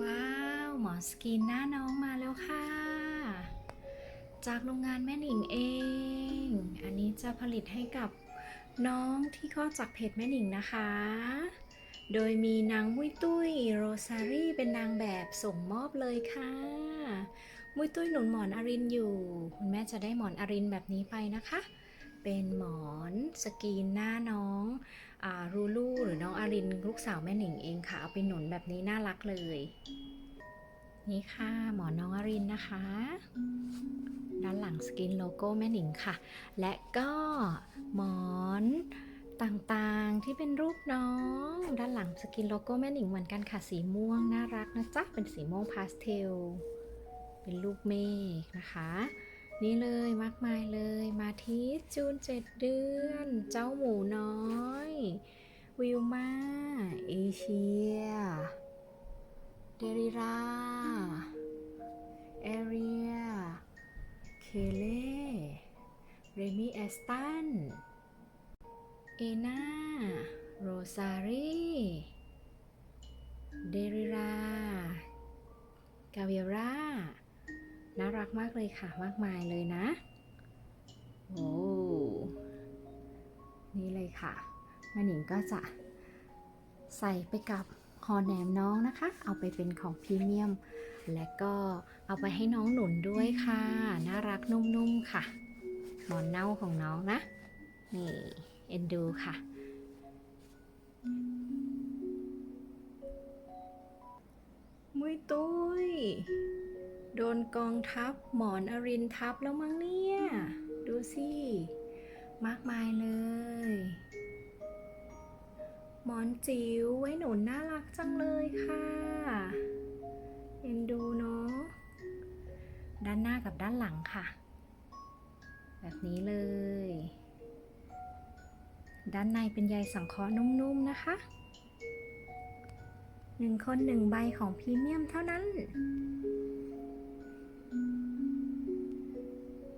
ว้าว หมอสกินหน้าน้องมาแล้วค่ะ จากโรงงานแม่หนิงเอง อันนี้จะผลิตให้กับน้องที่คลอจากเพจแม่หนิงนะคะ โดยมีนางมุ้ยตุ้ยโรซารี่เป็นนางแบบส่งมอบเลยค่ะ มุ้ยตุ้ยหนุนหมอนอรินอยู่ คุณแม่จะได้หมอนอรินแบบนี้ไปนะคะ เป็นหมอนสกรีนหน้าน้อง รูลูหรือน้องอารินลูกสาวแม่หนิงเองค่ะ เอาไปหนุนแบบนี้น่ารักเลย นี่ค่ะหมอนน้องอารินนะคะ ด้านหลังสกินโลโก้แม่หนิงค่ะ และก็หมอนต่างๆที่เป็นรูปน้อง ด้านหลังสกินโลโก้แม่หนิงเหมือนกันค่ะสีม่วงน่ารักนะจ๊ะเป็นสีม่วงพาสเทล เป็นรูปเมฆนะคะ นี่เลยมากมายเลยมาที่จูนเจ็ดเดือน เจ้าหมูน้อย วิลมาเอเชีย เดริราเอเรีย เคเล่เรมี่แอสตัน เอนาโรซารีเดริรา กาเวรา น่ารักมากเลยค่ะ มากมายเลยนะ โอ้ นี่เลยค่ะแม่หนิงก็จะใส่ไปกับฮอแหนมน้องนะคะ เอาไปเป็นของพรีเมียม และก็เอาไปให้น้องหนุนด้วยค่ะ น่ารักนุ่มๆค่ะ หมอนเน่าของน้องนะ นี่เอ็นดูค่ะ มุยตุ้ย โดนกองทัพหมอนอรินทับแล้วมั้งเนี่ย ดูสิมากมายเลย หมอนจิ๋วไว้หนุนน่ารักจังเลยค่ะเอ็นดูเนาะด้านหน้ากับด้านหลังค่ะ แบบนี้เลย ด้านในเป็นใยสังเคราะห์นุ่มๆนะคะหนึ่งคนหนึ่งใบของพรีเมียมเท่านั้น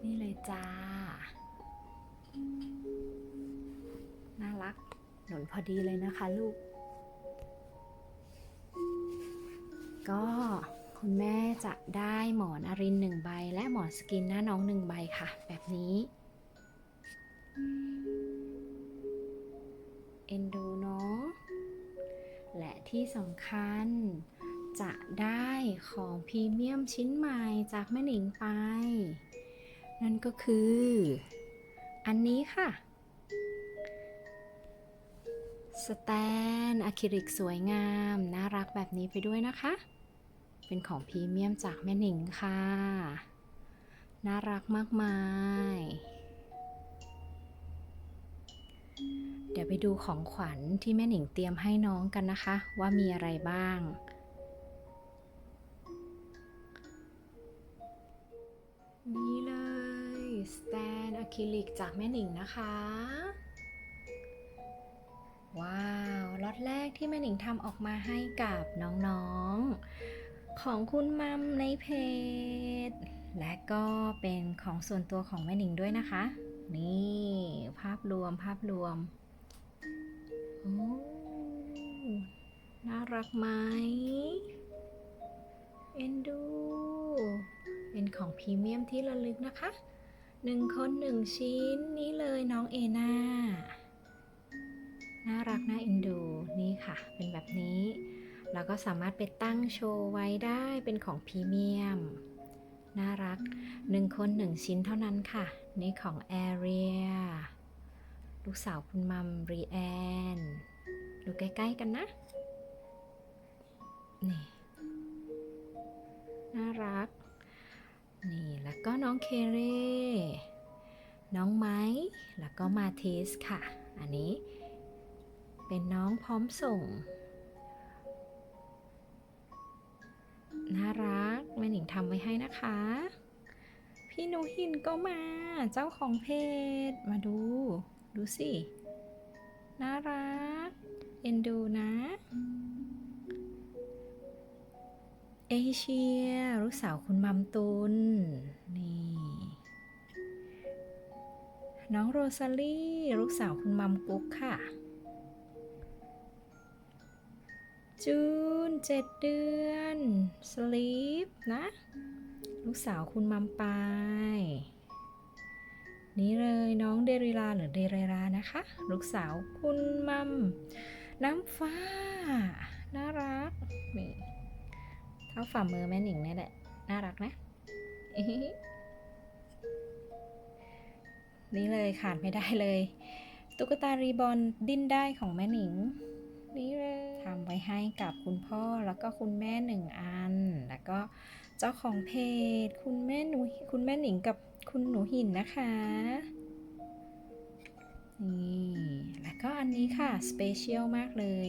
นี่เลยจ้า น่ารัก หนุนพอดีเลยนะคะลูก ก็คุณแม่จะได้หมอนอรินหนึ่งใบ และหมอนสกินหน้าน้องหนึ่งใบค่ะ แบบนี้ เอ็นดูเนาะและที่สำคัญจะได้ของพรีเมียมชิ้นใหม่จากแม่หนิงไป นั่นก็คือ อันนี้ค่ะ สแตนอะคริลิกสวยงาม น่ารักแบบนี้ไปด้วยนะคะ เป็นของพรีเมียมจากแม่หนิงค่ะ น่ารักมากมาย เดี๋ยวไปดูของขวัญที่แม่หนิงเตรียมให้น้องกันนะคะ ว่ามีอะไรบ้าง คริลิกจากแม่หนิงนะคะ ว้าวล็อตแรกที่แม่หนิงทำออกมาให้กับน้องๆ ของคุณมัมในเพจ และก็เป็นของส่วนตัวของแม่หนิงด้วยนะคะ นี่ภาพรวมภาพรวมโอ้น่ารักไหมเอ็นดู เป็นของพรีเมียมที่ระลึกนะคะ หนึ่งคนหนึ่งชิ้นนี่เลยน้องเอนาน่ารักน่าเอ็นดูนี่ค่ะ เป็นแบบนี้แล้วก็สามารถไปตั้งโชว์ไว้ได้เป็นของพรีเมียม น่ารักหนึ่งคนหนึ่งชิ้นเท่านั้นค่ะ นี่ของแอเรียลูกสาวคุณมัมรีแอนดูใกล้ ๆ กันนะ นี่ น่ารัก นี่แล้วก็น้องเคเร่ น้องไม้ แล้วก็มาเทสค่ะ อันนี้เป็นน้องพร้อมส่ง น่ารักแม่หนิงทำไว้ให้นะคะ พี่นูหินก็มา เจ้าของเพจ มาดู ดูสิ น่ารัก เอ็นดูนะ เอเชีย ลูกสาวคุณมัมตุน นี่ น้องโรซาลี่ ลูกสาวคุณมัมกุ๊กค่ะ จูนเจ็ดเดือน สลีปนะ ลูกสาวคุณมัมปาย นี่เลยน้องเดริลาหรือเดเรรานะคะ ลูกสาวคุณมัม น้ำฟ้า น่ารักนี่ เท่าฝ่ามือแม่หนิงนี่แหละ น่ารักนะอิฮิฮินี่เลยขาดไม่ได้เลย ตุ๊กตารีบอนดิ้นได้ของแม่หนิง นี่เลยทำไว้ให้กับคุณพ่อแล้วก็คุณแม่หนึ่งอัน แล้วก็เจ้าของเพจ คุณแม่หนูคุณแม่หนิงกับคุณหนูหินนะคะนี่แล้วก็อันนี้ค่ะ สเปเชียลมากเลย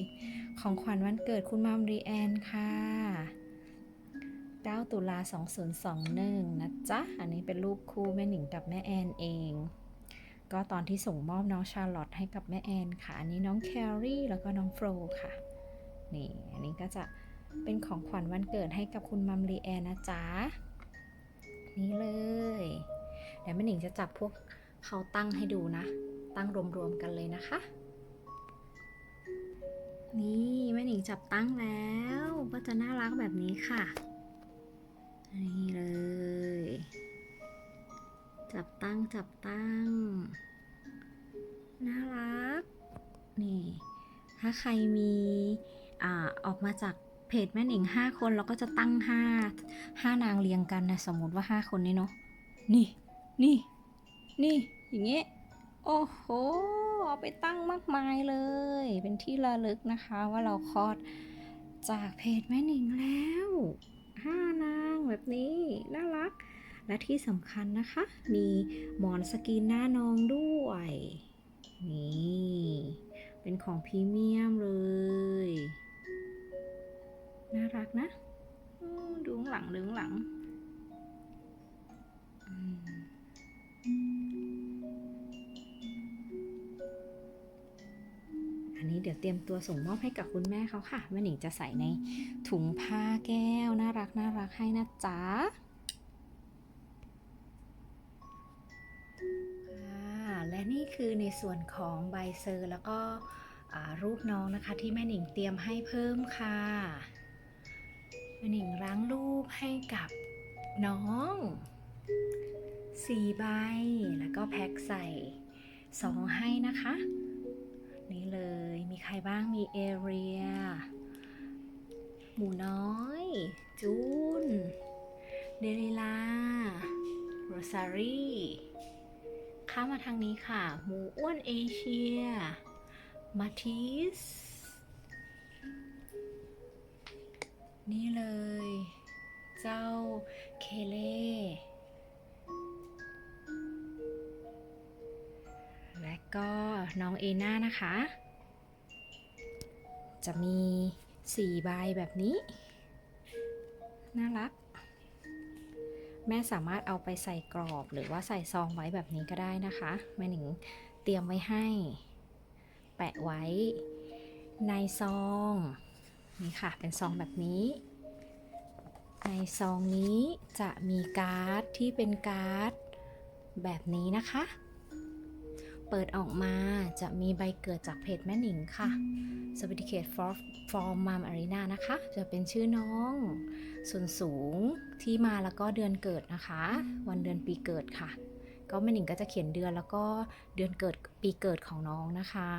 ของขวัญวันเกิดคุณมามรีแอนค่ะ 9 ตุลา 2021 นะจ๊ะ อันนี้เป็นรูปคู่แม่หนิงกับแม่แอนเอง ก็ตอนที่ส่งมอบน้องชาร์ลอตให้กับแม่แอนค่ะ อันนี้น้องแคลรี่แล้วก็น้องโฟลค่ะ นี่ อันนี้ก็จะเป็นของขวัญวันเกิดให้กับคุณมัมรีแอนนะจ๊ะ นี่เลยเดี๋ยวแม่หนิงจะจับพวกเขาตั้งให้ดูนะ ตั้งรวมๆกันเลยนะคะ นี่แม่หนิงจับตั้งแล้ว ก็จะน่ารักแบบนี้ค่ะ นี่เลย จับตั้งจับตั้ง น่ารัก นี่ ถ้าใครมีอ่าออกมาจากเพจแม่หนิงห้าคนเราก็จะตั้งห้าห้านางเรียงกันนะ สมมติว่าห้าคนนี้เนาะ นี่ นี่ นี่ อย่างเงี้ย โอ้โห เอาไปตั้งมากมายเลย เป็นที่ระลึกนะคะว่าเราคลอดจากเพจแม่หนิงแล้วห้านาง แบบนี้ น่ารัก และที่สำคัญนะคะ มีหมอนสกรีนหน้าน้องด้วย นี่ เป็นของพรีเมียมเลย น่ารักนะ ดูงหลังดูข้างหลังอันนี้เดี๋ยวเตรียมตัวส่งมอบให้กับคุณแม่เขาค่ะแม่หนิงจะใส่ในถุงผ้าแก้ วน่ารักน่ารักให้นะจ๊ะอ่าและนี่คือในส่วนของใบเซอร์แล้วก็รูปน้องนะคะที่แม่หนิงเตรียมให้เพิ่มค่ะ แม่หนิงล้างรูปให้กับน้องสี่ใบ แล้วก็แพ็คใส่ซองให้นะคะ นี่เลยมีใครบ้างมีเอเรีย หมูน้อย จูน เดริลา โรซารีข้ามมาทางนี้ค่ะ หมูอ้วนเอเชีย มาทิส นี่เลย เจ้าเคเล่และก็น้องเอน่านะคะ จะมี สี่ใบแบบนี้ น่ารัก แม่สามารถเอาไปใส่กรอบหรือว่าใส่ซองไว้แบบนี้ก็ได้นะคะ แม่หนิงเตรียมไว้ให้ แปะไว้ในซองนี่ค่ะ เป็นซองแบบนี้ในซองนี้จะมีการ์ดที่เป็นการ์ดแบบนี้นะคะ เปิดออกมาจะมีใบเกิดจากเพจแม่หนิงค่ะ Certificate for for Mom Arena นะคะ จะเป็นชื่อน้อง ส่วนสูงที่มาแล้วก็เดือนเกิดนะคะ วันเดือนปีเกิดค่ะ ก็แม่หนิงก็จะเขียนเดือนแล้วก็เดือนเกิดปีเกิดของน้องนะคะ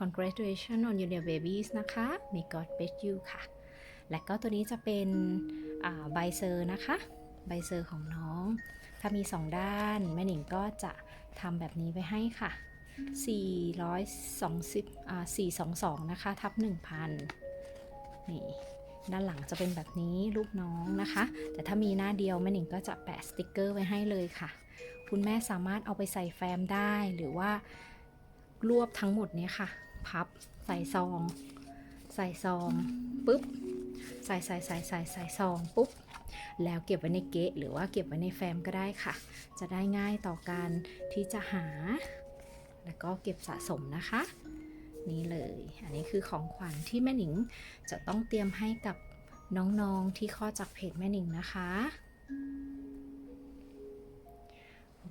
Congratulations on your babies นะคะ May God bless you ค่ะ และก็ตัวนี้จะเป็นใบเซอร์นะคะ ใบเซอร์ของน้อง ถ้ามี 2 ด้าน แม่หนิงก็จะทำแบบนี้ไปให้ค่ะ 420อ่า422 นะคะ ทับ 1,000 นี่ ด้านหลังจะเป็นแบบนี้รูปน้องนะคะ แต่ถ้ามีหน้าเดียวแม่หนิงก็จะแปะสติกเกอร์ไว้ให้เลยค่ะ คุณแม่สามารถเอาไปใส่แฟ้มได้หรือว่ารวบทั้งหมดเนี้ยค่ะ พับใส่ซอง ใส่ซองปุ๊บใส่ใส่ใส่ใส่ใส่ซองปุ๊บแล้วเก็บไว้ในเกะหรือว่าเก็บไว้ในแฟ้มก็ได้ค่ะ จะได้ง่ายต่อการที่จะหา แล้วก็เก็บสะสมนะคะ นี่เลย อันนี้คือของขวัญที่แม่หนิงจะต้องเตรียมให้กับน้องๆที่ข้อจากเพจแม่หนิงนะคะ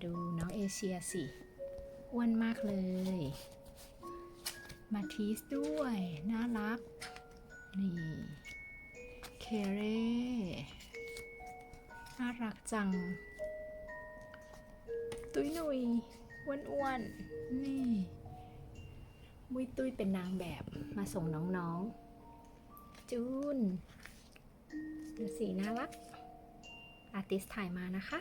ดูน้องเอเชียสิอ้วนมากเลย มาทีสด้วย น่ารัก นี่ เคเร่ น่ารักจัง ตุ้ยหนุย อ้วนๆ นี่ มุยตุ้ยเป็นนางแบบมาส่งน้องๆ จูน ดูสีน่ารัก อาร์ติสถ่ายมานะคะ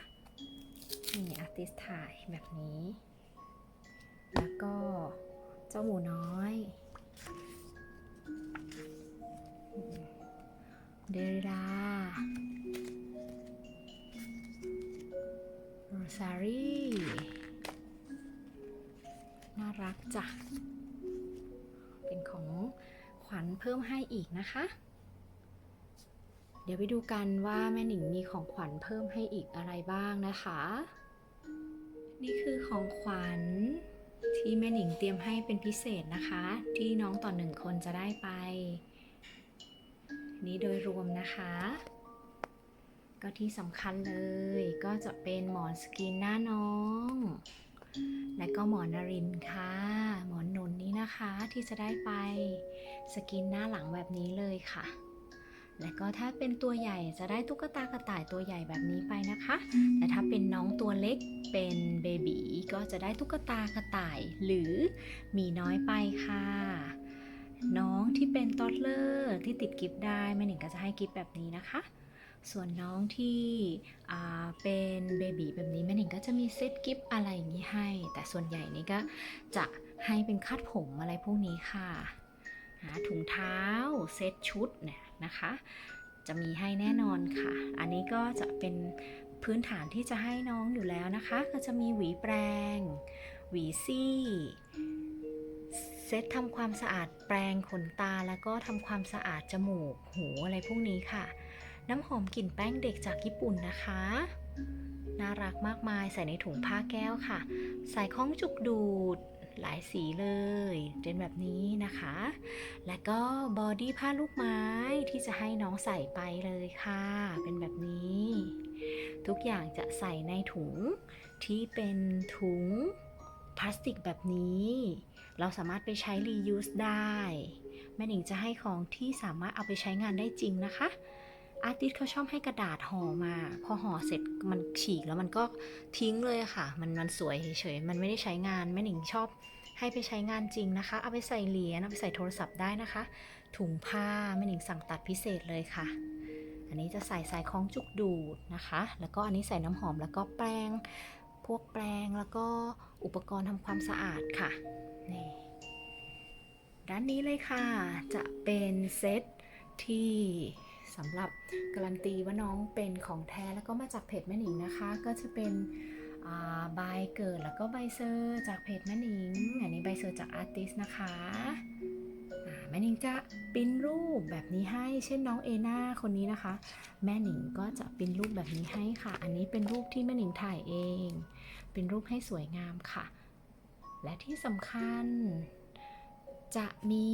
นี่อาร์ติสถ่ายแบบนี้ แล้วก็เจ้าหมูน้อยเดริดาโรซารีน่า รักจ้ะ เป็นของขวัญเพิ่มให้อีกนะคะ เดี๋ยวไปดูกันว่าแม่หนิงมีของขวัญเพิ่มให้อีกอะไรบ้างนะคะ นี่คือของขวัญที่แม่หนิงเตรียมให้เป็นพิเศษนะคะ ที่น้องต่อหนึ่งคนจะได้ไป นี้โดยรวมนะคะ ก็ที่สำคัญเลยก็จะเป็นหมอนสกินหน้าน้อง และก็หมอนนรินค่ะ หมอนหนุนนี้นะคะที่จะได้ไปสกินหน้าหลังแบบนี้เลยค่ะ และก็ถ้าเป็นตัวใหญ่จะได้ตุ๊กตากระต่ายตัวใหญ่แบบนี้ไปนะคะ แต่ถ้าเป็นน้องตัวเล็กเป็นเบบีก็จะได้ตุ๊กตากระต่าย หรือมีน้อยไปค่ะ น้องที่เป็นตอดเลอร์ที่ติดกิฟต์ได้แม่หนิงก็จะให้กิฟต์แบบนี้นะคะ ส่วนน้องที่เป็นเบบีแบบนี้แม่หนิงก็จะมีเซตกิฟอะไรอย่างนี้ให้ แต่ส่วนใหญ่นี่ก็จะให้เป็นคาดผมอะไรพวกนี้ค่ะถุงเท้าเซตชุดเนี่ยนะคะ จะมีให้แน่นอนค่ะ อันนี้ก็จะเป็นพื้นฐานที่จะให้น้องอยู่แล้วนะคะ ก็จะมีหวีแปรงหวีซี่เซตทำความสะอาดแปรงขนตาแล้วก็ทำความสะอาดจมูกหูอะไรพวกนี้ค่ะ น้ำหอมกลิ่นแป้งเด็กจากญี่ปุ่นนะคะ น่ารักมากมายใส่ในถุงผ้าแก้วค่ะ ใส่ข้องจุกดูดหลายสีเลยเป็นแบบนี้นะคะ และก็บอดี้ผ้าลูกไม้ที่จะให้น้องใส่ไปเลยค่ะ เป็นแบบนี้ ทุกอย่างจะใส่ในถุงที่เป็นถุงพลาสติกแบบนี้ เราสามารถไปใช้ reuse ได้ แม่หนิงจะให้ของที่สามารถเอาไปใช้งานได้จริงนะคะ อาร์ติสเขาชอบให้กระดาษห่อมา พอห่อเสร็จมันฉีกแล้วมันก็ทิ้งเลยค่ะ มันมันสวยเฉยๆมันไม่ได้ใช้งานแม่หนิงชอบให้ไปใช้งานจริงนะคะ เอาไปใส่เหรียญเอาไปใส่โทรศัพท์ได้นะคะ ถุงผ้าแม่หนิงสั่งตัดพิเศษเลยค่ะ อันนี้จะใส่สายคล้องจุกดูดนะคะ แล้วก็อันนี้ใส่น้ำหอมแล้วก็แปรงพวกแปรงแล้วก็อุปกรณ์ทำความสะอาดค่ะนี่ด้านนี้เลยค่ะจะเป็นเซตที่ สำหรับการันตีว่าน้องเป็นของแท้แล้วก็มาจากเพจแม่หนิงนะคะ ก็จะเป็นใบเกิดแล้วก็ใบเซอร์จากเพจแม่หนิง อันนี้ใบเซอร์จากอาร์ติสนะคะแม่หนิงจะปิ้นรูปแบบนี้ให้ เช่นน้องเอนาคนนี้นะคะ แม่หนิงก็จะปิ้นรูปแบบนี้ให้ค่ะ อันนี้เป็นรูปที่แม่หนิงถ่ายเอง เป็นรูปให้สวยงามค่ะ และที่สำคัญจะมี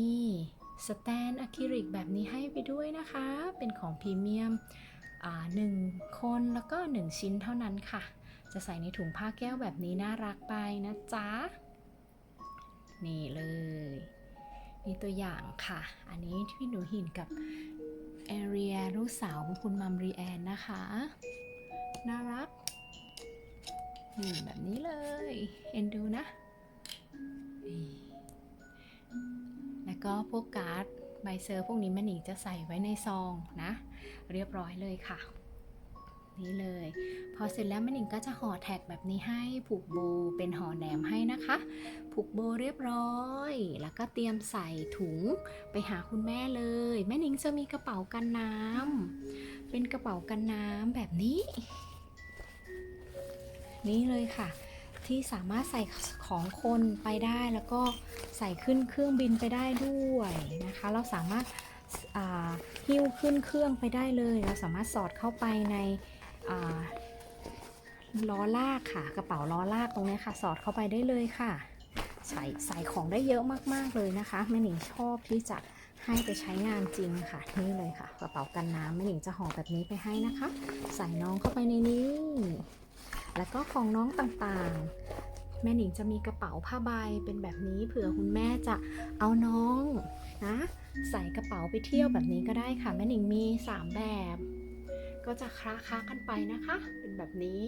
สแตนอะคริลิกแบบนี้ให้ไปด้วยนะคะ เป็นของพรีเมียมหนึ่งคนแล้วก็ 1 ชิ้นเท่านั้นค่ะ จะใส่ในถุงผ้าแก้วแบบนี้น่ารักไปนะจ๊ะ นี่เลย นี่ตัวอย่างค่ะ อันนี้ที่หนูหินกับแอเรียลูกสาวของคุณมัมรีแอนนะคะ น่ารักนี่แบบนี้เลย เอ็นดูนะนี่ ก็พวกการ์ดใบเซอร์พวกนี้แม่หนิงจะใส่ไว้ในซองนะ เรียบร้อยเลยค่ะ นี่เลย พอเสร็จแล้วแม่หนิงก็จะห่อแท็กแบบนี้ให้ผูกโบเป็นห่อแหนมให้นะคะ ผูกโบเรียบร้อย แล้วก็เตรียมใส่ถุงไปหาคุณแม่เลย แม่หนิงจะมีกระเป๋ากันน้ำเป็นกระเป๋ากันน้ำแบบนี้ นี่เลยค่ะ ที่สามารถใส่ของคนไปได้แล้วก็ใส่ขึ้นเครื่องบินไปได้ด้วยนะคะ เราสามารถหิ้วขึ้นเครื่องไปได้เลย เราสามารถสอดเข้าไปในล้อลากค่ะ กระเป๋าล้อลากตรงนี้ค่ะ สอดเข้าไปได้เลยค่ะ ใส่ใส่ของได้เยอะมากๆเลยนะคะแม่หนิงชอบที่จะให้ไปใช้งานจริงค่ะนี่เลยค่ะ กระเป๋ากันน้ำแม่หนิงจะห่อแบบนี้ไปให้นะคะ ใส่น้องเข้าไปในนี้ แล้วก็ของน้องต่างๆ แม่หนิงจะมีกระเป๋าผ้าใบเป็นแบบนี้เผื่อคุณแม่จะเอาน้องนะใส่กระเป๋าไปเที่ยวแบบนี้ก็ได้ค่ะ แม่หนิงมี 3 แบบ ก็จะคล้าค้ากันไปนะคะ เป็นแบบนี้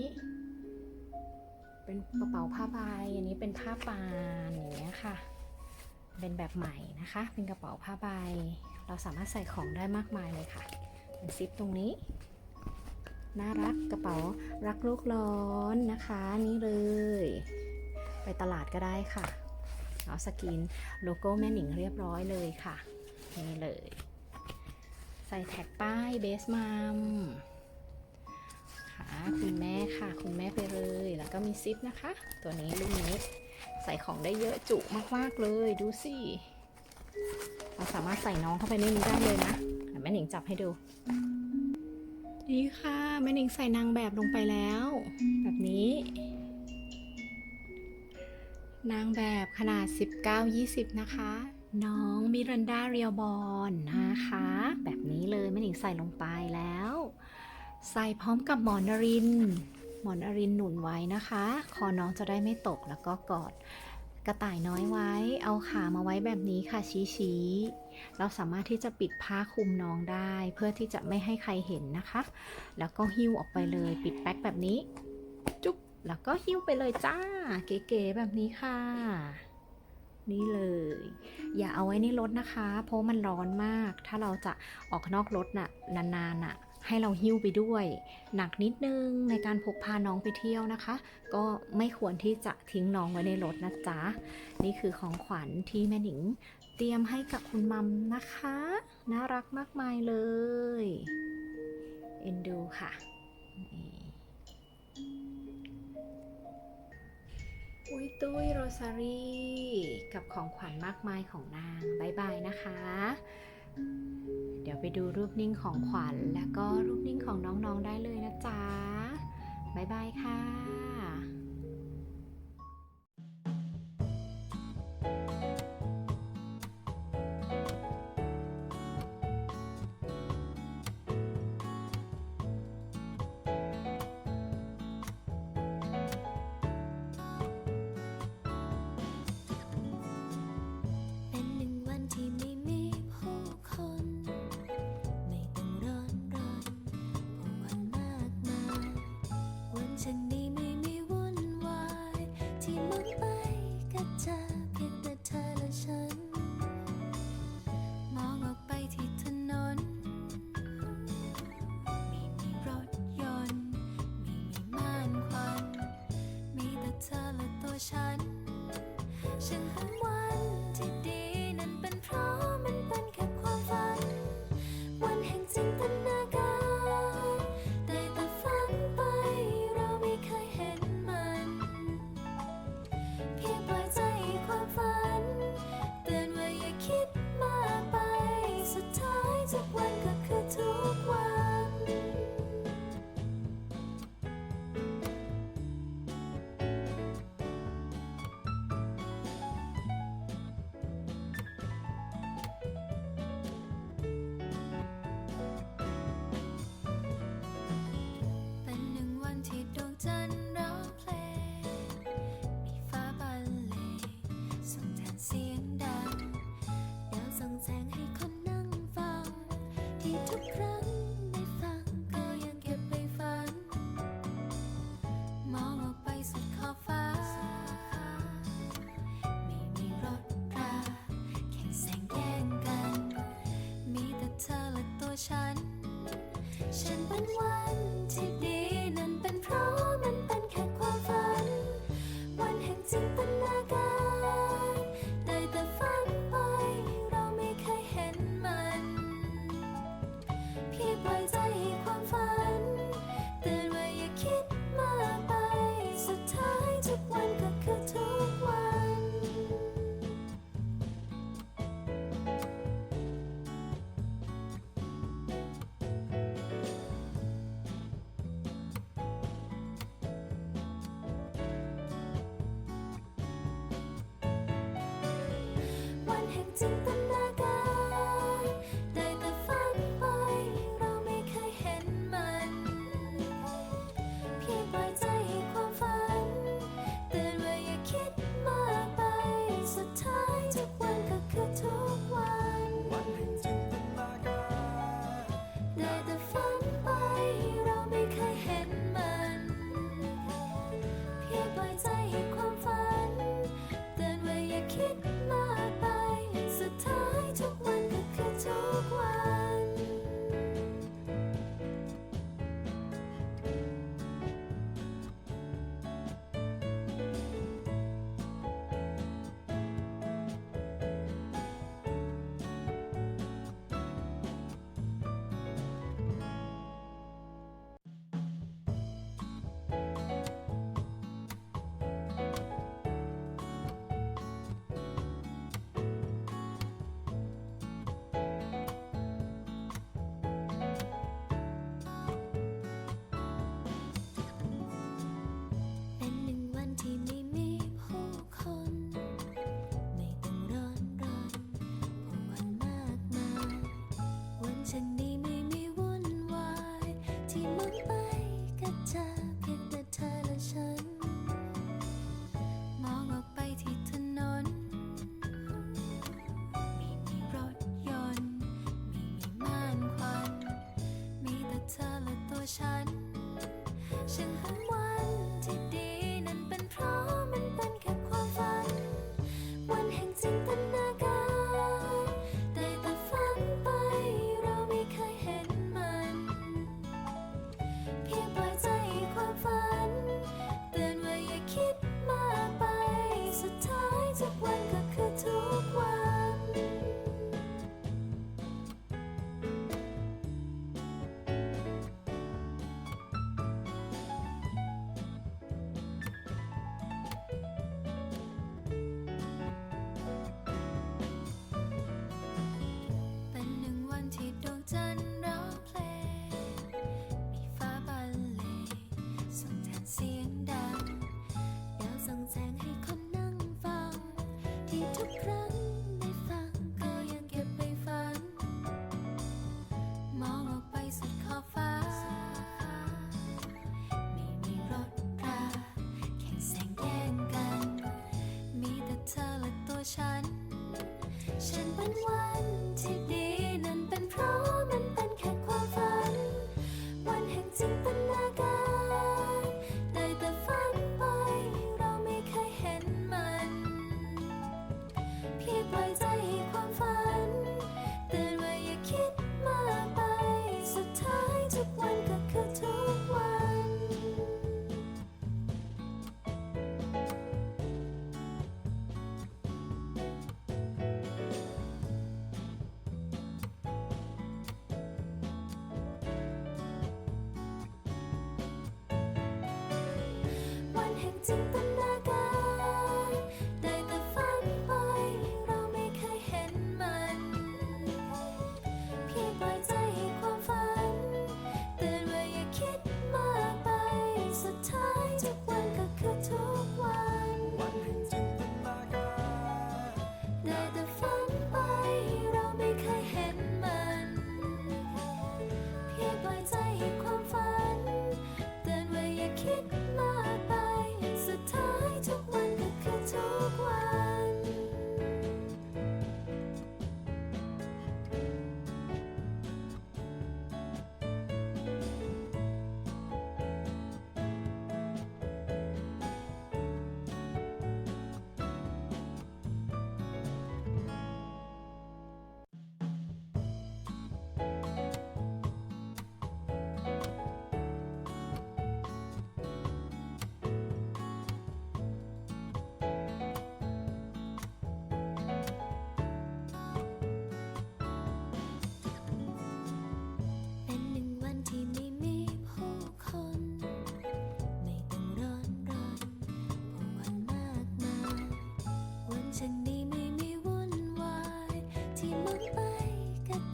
เป็นกระเป๋าผ้าใบอันนี้เป็นผ้าปานอย่างเงี้ยค่ะ เป็นแบบใหม่นะคะ เป็นกระเป๋าผ้าใบ เราสามารถใส่ของได้มากมายเลยค่ะเป็นซิปตรงนี้ น่ารักกระเป๋ารักโลกร้อนนะคะนี่เลย ไปตลาดก็ได้ค่ะเอาสกรีนโลโก้แม่หนิงเรียบร้อยเลยค่ะนี่เลย ใส่แท็กป้ายเบสมัมค่ะคุณแม่ค่ะ คุณแม่ไปเลย แล้วก็มีซิปนะคะ ตัวนี้ลูกนี้ใส่ของได้เยอะจุมากๆเลยดูสิเราสามารถใส่น้องเข้าไปในนี้ได้เลยนะแม่หนิงจับให้ดูนี่ค่ะ แม่หนิงใส่นางแบบลงไปแล้ว แบบนี้ นางแบบขนาด 19-20 นะคะ น้องมิรันดาเรียวบอลนะคะ แบบนี้เลยแม่หนิงใส่ลงไปแล้ว ใส่พร้อมกับหมอนอริน หมอนอรินหนุนไว้นะคะ คอน้องจะได้ไม่ตกแล้วก็กอดกระต่ายน้อยไว้ เอาขามาไว้แบบนี้ค่ะชี้ชี้ๆ เราสามารถที่จะปิดผ้าคลุมน้องได้ เพื่อที่จะไม่ให้ใครเห็นนะคะ แล้วก็หิ้วออกไปเลย ปิดแป๊กแบบนี้ จุ๊บแล้วก็หิ้วไปเลยจ้า เก๋ๆแบบนี้ค่ะ นี่เลย อย่าเอาไว้ในรถนะคะ เพราะมันร้อนมาก ถ้าเราจะออกนอกรถน่ะนานๆน่ะให้เราหิ้วไปด้วย หนักนิดนึงในการพกพาน้องไปเที่ยวนะคะ ก็ไม่ควรที่จะทิ้งน้องไว้ในรถนะจ๊ะ นี่คือของขวัญที่แม่หนิง เตรียมให้กับคุณมัมนะคะ น่ารักมากมายเลย เอ็นดูค่ะอุ้ยตุ้ยโรซารีกับของขวัญมากมายของนางบายบายนะคะ เดี๋ยวไปดูรูปนิ่งของขวัญแล้วก็รูปนิ่งของน้องๆได้เลยนะจ๊ะบายบายค่ะ ฉัน วัน ฉันนี้ไม่มีวุ่นวาย ที่มองไปกับเธอ ฉัน ฉันเป็นว่า simple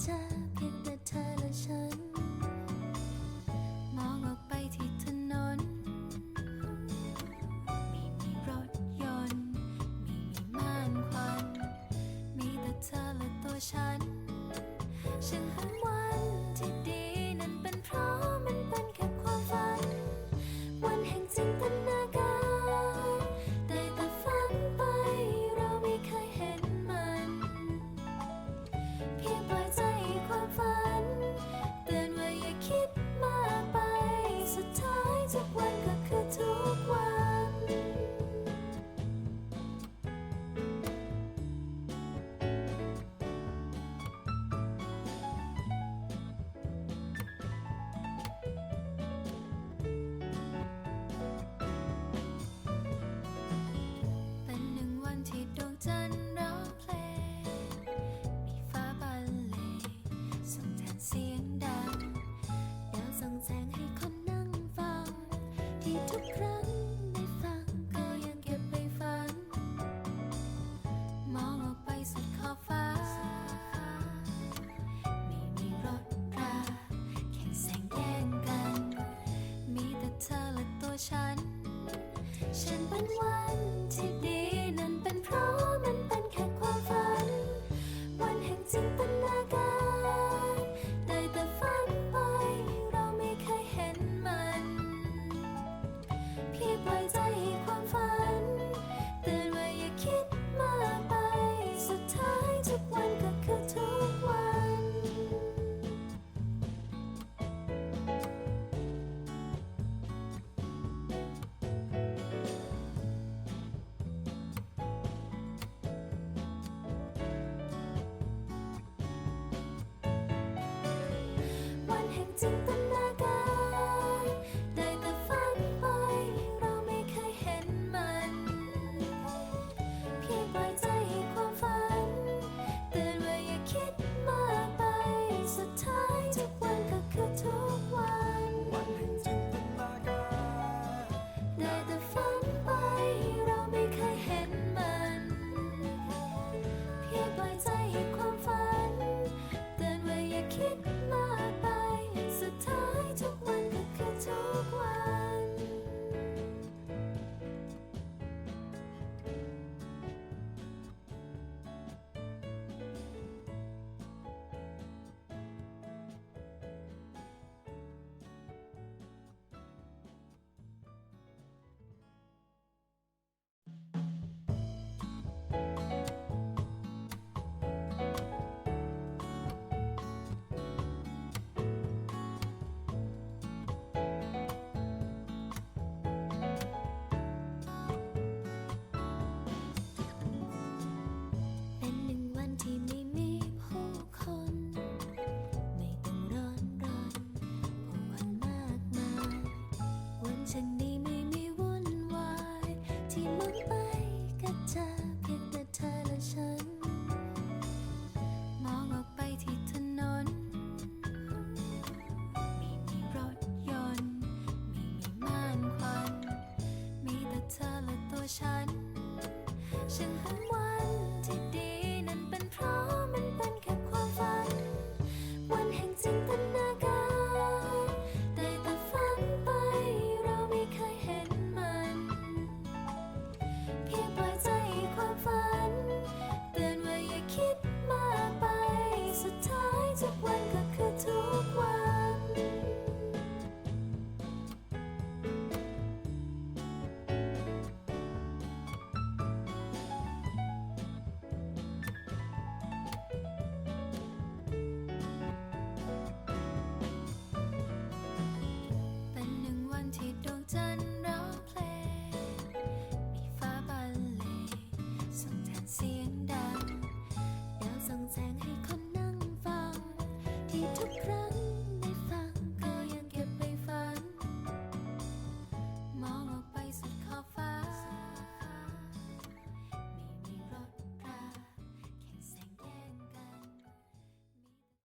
เธอเพียงแต่เธอและฉัน มองออกไปที่ถนน ไม่มีรถยนต์ ไม่มีม่านควัน มีแต่เธอและตัวฉัน ฉันหันว่า ฉัน งจิ